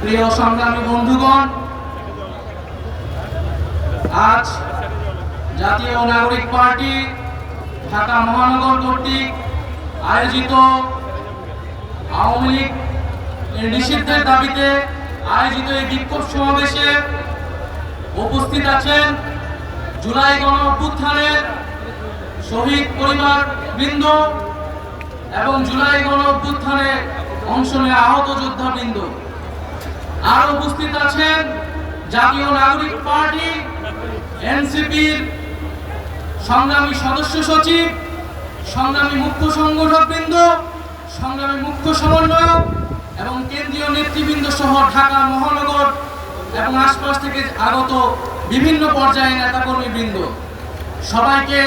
প্রিয় সংগ্রামী বন্ধুগণ, আজ জাতীয় নাগরিক পার্টি ঢাকা মহানগর কর্তৃক আয়োজিত আওয়ামী লীগ নিষিদ্ধের দাবিতে আয়োজিত এই বিক্ষোভ সমাবেশে উপস্থিত আছেন জুলাই গণ অভ্যুত্থানের শহীদ পরিবার বৃন্দ এবং জুলাই গণ অংশ নিয়ে আহত যোদ্ধা বৃন্দ আর উপস্থিত আছেন জাতীয় নাগরিক পার্টি, এনসিপির সংগ্রামী সদস্য সচিব, সংগ্রামী মুখ্য সংগঠক বৃন্দ সংগ্রামী মুখ্য সমন্বয়ক এবং কেন্দ্রীয় নেতৃবৃন্দ সহ ঢাকা মহানগর এবং আশপাশ থেকে আগত বিভিন্ন পর্যায়ে নেতাকর্মী বৃন্দ সবাইকে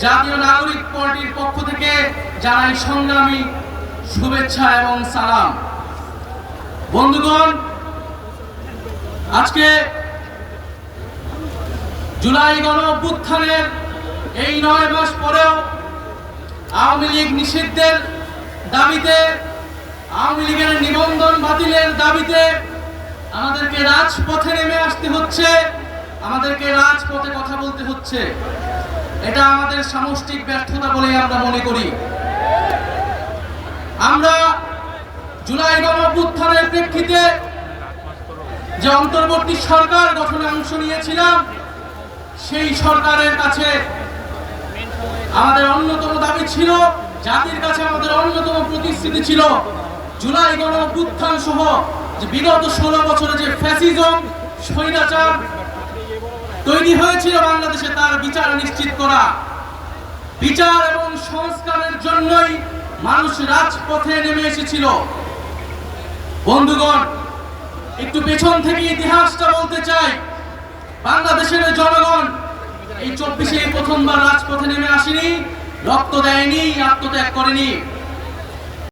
জাতীয় নাগরিক পার্টির পক্ষ থেকে জানাই সংগ্রামী শুভেচ্ছা এবং সালাম। বন্ধুগণ, আজকে জুলাই গণ অভ্যুত্থানের এই নয় মাস পরেও আওয়ামী লীগ নিষিদ্ধের দাবিতে, আওয়ামী লীগের নিবন্ধন বাতিলের দাবিতে আমাদেরকে রাজপথে নেমে আসতে হচ্ছে, আমাদেরকে রাজপথে কথা বলতে হচ্ছে। এটা আমাদের সামষ্টিক ব্যর্থতা বলে আমরা মনে করি। আমরা জুলাই গণ অভ্যুত্থানের প্রেক্ষিতে যে অন্তর্বর্তী সরকার গঠনে অংশ নিয়েছিলাম, সেই সরকারের কাছে আমাদের অন্যতম দাবি ছিল, জাতির কাছে আমাদের অন্যতম প্রতিশ্রুতি ছিল জুলাই গণ অভ্যুত্থান সহ যে বিগত ষোলো বছরে যে ফ্যাসিজম, স্বৈরাচার তৈরি হয়েছিল বাংলাদেশে, তার বিচার নিশ্চিত করা। বিচার এবং সংস্কারের জন্যই মানুষ রাজপথে নেমে এসেছিল। বন্ধুগণ, একটু পেছন থেকে ইতিহাসটা বলতে চাই। বাংলাদেশের জনগণ এই চব্বিশে প্রথমবার রাজপথে নেমে আসেনি, রক্ত দেয়নি, আত্মত্যাগ করেনি।